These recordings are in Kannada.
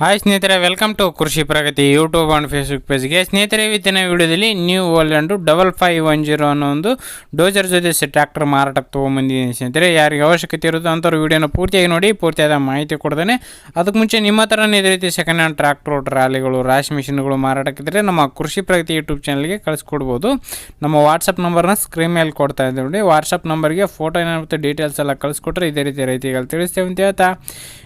ಹಾಯ್ ಸ್ನೇಹಿತರೆ welcome to Krishi Pragati YouTube and Facebook ಪೇಜ್ಗೆ ಸ್ನೇಹಿತರೆ, ಇವತ್ತಿನ ವಿಡಿಯೋದಲ್ಲಿ New Holland double five one zero ಅನ್ನೋ ಒಂದು ಡೋಜರ್ ಜೊತೆ ಟ್ರ್ಯಾಕ್ಟರ್ ಮಾರಾಟಕ್ಕೆ ತೊಗೊಂಬಂದಿದ್ದೀನಿ ಸ್ನೇಹಿತರೆ. ಯಾರಿಗೆ ಅವಶ್ಯಕತೆ ಇರುತ್ತೋ ಅಂಥವ್ರು ವೀಡಿಯೋನ ಪೂರ್ತಿಯಾಗಿ ನೋಡಿ, ಪೂರ್ತಿಯಾದ ಮಾಹಿತಿ ಕೊಡ್ದೇನೆ ಅದಕ್ಕೆ ಮುಂಚೆ ನಿಮ್ಮ ಹತ್ರನೇ ಇದೇ ರೀತಿ ಸೆಕೆಂಡ್ ಹ್ಯಾಂಡ್ ಟ್ರ್ಯಾಕ್ಟ್ರು ಟ್ರಾಲಿಗಳು, ರಾಶಿ ಮಿಷಿನ್ಗಳು ಮಾರಾಟಕ್ಕಿದ್ರೆ ನಮ್ಮ ಕೃಷಿ ಪ್ರಗತಿ ಯೂಟ್ಯೂಬ್ ಚಾನಲ್ಗೆ ಕಳಿಸ್ಕೊಡ್ಬೋದು. ನಮ್ಮ ವಾಟ್ಸಪ್ ನಂಬರ್ನ ಸ್ಕ್ರೀನ್ ಮೇಲೆ ಕೊಡ್ತಾ ಇದ್ದೀವಿ ನೋಡಿ. ವಾಟ್ಸಪ್ ನಂಬರ್ಗೆ ಫೋಟೋ ಏನಾಗುತ್ತೆ ಡೀಟೇಲ್ಸ್ ಎಲ್ಲ ಕಳಿಸ್ಕೊಟ್ರೆ ಇದೇ ರೀತಿ ರೈತಿಗಳು ತಿಳಿಸ್ತೇವೆ ಅಂತ ಹೇಳ್ತಾ.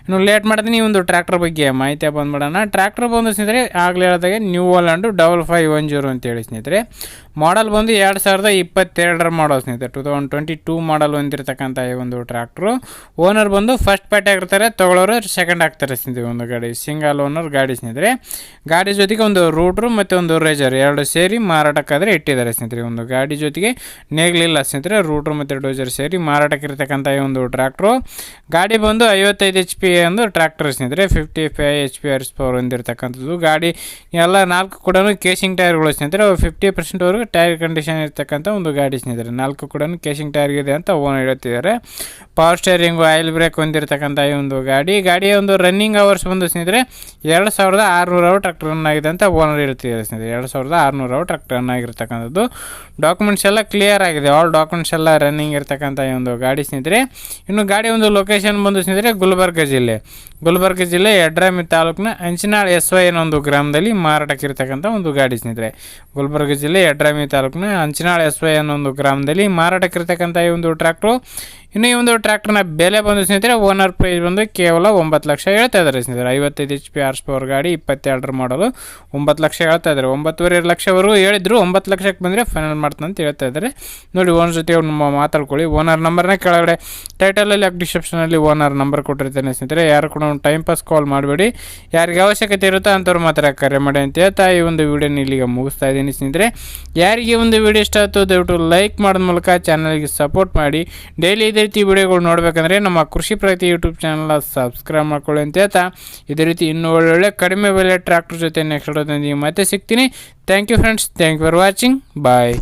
ಇನ್ನು ಲೇಟ್ ಮಾಡಿದ್ರೆ ಈ ಒಂದು ಟ್ರ್ಯಾಕ್ಟರ್ ಬಗ್ಗೆ ಮಾಹಿತಿ ಬಂದ್ಬಿಡೋಣ. ಟ್ರ್ಯಾಕ್ಟರ್ ಬಂದು ಸ್ನೇಹಿತರೆ, ಆಗಲೇ ಹೇಳಿದಾಗೆ New Holland double five one zero ಅಂತೇಳಿ ಸ್ನೇಹಿತರೆ. ಮಾಡಲ್ ಬಂದು ಎರಡು ಸಾವಿರದ ಇಪ್ಪತ್ತೆರಡರ ಮಾಡೋ ಸ್ನೇಹಿತರೆ. Two thousand twenty two model ಹೊಂದಿರತಕ್ಕಂಥ ಈ ಒಂದು ಟ್ರ್ಯಾಕ್ಟ್ರು ಓನರ್ ಬಂದು ಫಸ್ಟ್ ಪ್ಯಾಟ್ ಆಗಿರ್ತಾರೆ, ತಗೊಳ್ಳೋರು ಸೆಕೆಂಡ್ ಆಗ್ತಾರೆ ಸ್ನೇಹಿತರೆ ಒಂದು ಗಾಡಿ. ಸಿಂಗಲ್ ಓನರ್ ಗಾಡಿ ಸ್ನೇಹಿತರೆ. ಗಾಡಿ ಜೊತೆಗೆ ಒಂದು ರೂಟ್ರು ಮತ್ತು ಒಂದು ರೇಜರ್ ಎರಡು ಸೇರಿ ಮಾರಾಟಕ್ಕಾದರೆ ಇಟ್ಟಿದ್ದಾರೆ ಸ್ನೇಹಿತರೆ ಒಂದು ಗಾಡಿ ಜೊತೆಗೆ. ನೇಗ್ಲಿಲ್ಲ ಸ್ನೇಹಿತರೆ ರೂಟ್ರು ಮತ್ತು ಡೋಜರ್ ಸೇರಿ ಮಾರಾಟಕ್ಕಿರ್ತಕ್ಕಂಥ ಈ ಒಂದು ಟ್ರ್ಯಾಕ್ಟ್ರು ಗಾಡಿ ಬಂದು ಐವತ್ತೈದು ಎಚ್ ಪಿ ಒಂದು ಟ್ರ್ಯಾಕ್ಟರ್ ಸ್ನೇಹಿತರೆ. Fifty five H P horse power ಹೊಂದಿರತಕ್ಕಂಥದ್ದು ಗಾಡಿ ಎಲ್ಲ ನಾಲ್ಕು ಕೂಡ ಕೇಸಿಂಗ್ ಟೈರ್ಗಳು ಸ್ನೇಹಿತರೆ ಫಿಫ್ಟಿ ಪರ್ಸೆಂಟ್ವರೆಗೂ ಟೈರ್ ಕಂಡೀಷನ್ ಇರತಕ್ಕಂಥ ಒಂದು ಗಾಡಿ ಸ್ನೇಹಿತರೆ. ನಾಲ್ಕು ಕೂಡ ಕೇಸಿಂಗ್ ಟೈರ್ ಇದೆ ಅಂತ ಓನರ್ ಹೇಳ್ತಿದ್ದಾರೆ. ಪವರ್ ಸ್ಟೇರಿಂಗು ಆಯಿಲ್ ಬ್ರೇಕ್ ಹೊಂದಿರತಕ್ಕಂಥ ಈ ಒಂದು ಗಾಡಿ. ಗಾಡಿಯ ಒಂದು ರನ್ನಿಂಗ್ ಅವರ್ಸ್ ಬಂದು ಸ್ನೇಹಿತರೆ, ಎರಡು ಸಾವಿರದ ಆರುನೂರು ಅವರ್ ಟ್ರಾಕ್ಟರ್ ರನ್ ಆಗಿದೆ ಅಂತ ಓನರ್ ಹೇಳ್ತಿದ್ದಾರೆ ಸ್ನೇಹಿತರೆ. ಎರಡು ಸಾವಿರದ ಆರುನೂರು ಅವರ್ ಟ್ರಾಕ್ಟರ್ ರನ್ ಆಗಿರ್ತಕ್ಕಂಥದ್ದು. ಡಾಕ್ಯುಮೆಂಟ್ಸ್ ಎಲ್ಲ ಕ್ಲಿಯರ್ ಆಗಿದೆ. ಆಲ್ ಡಾಕ್ಯುಮೆಂಟ್ಸ್ ಎಲ್ಲ ರನ್ನಿಂಗ್ ಇರ್ತಕ್ಕಂಥ ಈ ಒಂದು ಗಾಡಿ ಸ್ನೇಹಿತರೆ. ಇನ್ನು ಗಾಡಿ ಒಂದು ಲೊಕೇಶನ್ ಬಂದು ಸ್ನೇಹಿತರೆ ಗುಲ್ಬರ್ಗ ಜಿಲ್ಲೆ. ಗುಲ್ಬರ್ಗ ಜಿಲ್ಲೆ ಯಡ್ರಾಮಿ ತಾಲೂಕಿನ ಅಂಚನಾಳ್ ಎಸ್ ವೈ ಅನ್ನೋ ಒಂದು ಗ್ರಾಮದಲ್ಲಿ ಮಾರಾಟಕ್ಕಿರ್ತಕ್ಕಂಥ ಒಂದು ಗಾಡಿ ಸ್ನೇಹಿತರೆ. ಗುಲ್ಬರ್ಗ ಜಿಲ್ಲೆ ಯಡ್ರಾಮಿ ತಾಲೂಕಿನ ಅಂಚನಾಳ್ ಎಸ್ ವೈ ಅನ್ನೋ ಒಂದು ಗ್ರಾಮದಲ್ಲಿ ಮಾರಾಟಕ್ಕಿರ್ತಕ್ಕಂಥ ಈ ಒಂದು ಟ್ರ್ಯಾಕ್ಟ್ರು. ಇನ್ನು ಈ ಒಂದು ಟ್ರ್ಯಾಕ್ಟರ್ನ ಬೆಲೆ ಬಂದು ಸ್ನೇಹಿತರೆ, ಓನರ್ ಪ್ರೈಸ್ ಬಂದು ಕೇವಲ ಒಂಬತ್ತು ಲಕ್ಷ ಹೇಳ್ತಾ ಇದ್ದಾರೆ ಸ್ನೇಹಿತರೆ. ಐವತ್ತೈದು ಎಚ್ ಪಿ ಆರ್ಸ್ ಪವರ್ ಗಾಡಿ, ಇಪ್ಪತ್ತೆರಡರ ಮಾಡಲು ಒಂಬತ್ತು ಲಕ್ಷ ಹೇಳ್ತಾ ಇದ್ದಾರೆ. ಒಂಬತ್ತುವರೆ ಲಕ್ಷವರೆಗೂ ಹೇಳಿದ್ರು, ಒಂಬತ್ತು ಲಕ್ಷಕ್ಕೆ ಬಂದರೆ ಫೈನಲ್ ಮಾಡ್ತಾನೆ ಅಂತ ಹೇಳ್ತಾ ಇದ್ದಾರೆ. ನೋಡಿ, ಓನರ್ ಜೊತೆ ನಮ್ಮ ಮಾತಾಡ್ಕೊಳ್ಳಿ. ಓನರ್ ನಂಬರ್ನ ಕೆಳಗಡೆ ಟೈಟಲಲ್ಲಿ ಡಿಸ್ಕ್ರಿಪ್ಷನಲ್ಲಿ ಓನರ್ ನಂಬರ್ ಕೊಟ್ಟಿರ್ತಾನೆ ಸ್ನೇಹಿತರೆ. ಯಾರು ಕೂಡ ಒಂದು ಟೈಮ್ ಪಾಸ್ ಕಾಲ್ ಮಾಡಬೇಡಿ. ಯಾರಿಗೆ ಅವಶ್ಯಕತೆ ಇರುತ್ತೋ ಅಂಥವ್ರು ಮಾತ್ರ ಕರೆ ಮಾಡಿ ಅಂತ ಹೇಳ್ತಾ ಈ ಒಂದು ವಿಡಿಯೋನ ಇಲ್ಲಿಗೆ ಮುಗಿಸ್ತಾ ಇದ್ದೀನಿ ಸ್ನೇಹಿತರೆ. ಯಾರಿಗೆ ಒಂದು ವಿಡಿಯೋ ಇಷ್ಟ ಆಯಿತು ದಯವಿಟ್ಟು ಲೈಕ್ ಮಾಡೋದ ಮೂಲಕ ಚಾನಲ್ಗೆ ಸಪೋರ್ಟ್ ಮಾಡಿ. ಡೈಲಿ ಇದೇ ರೀತಿ ವಿಡಿಯೋಗಳು ನೋಡಬೇಕಂದ್ರೆ ನಮ್ಮ ಕೃಷಿ ಪ್ರಗತಿ ಯೂಟ್ಯೂಬ್ ಚಾನಲ್ ಸಬ್ಸ್ಕ್ರೈಬ್ ಮಾಡ್ಕೊಳ್ಳಿ ಅಂತ ಹೇಳ್ತಾ. ಇದೇ ರೀತಿ ಇನ್ನೂ ಒಳ್ಳೊಳ್ಳೆ ಕಡಿಮೆ ಬೆಲೆ ಟ್ರ್ಯಾಕ್ಟರ್ ಜೊತೆ ನೆಕ್ಸ್ಟ್ ಮತ್ತೆ ಸಿಗ್ತೀನಿ. Thank you friends thank you for watching bye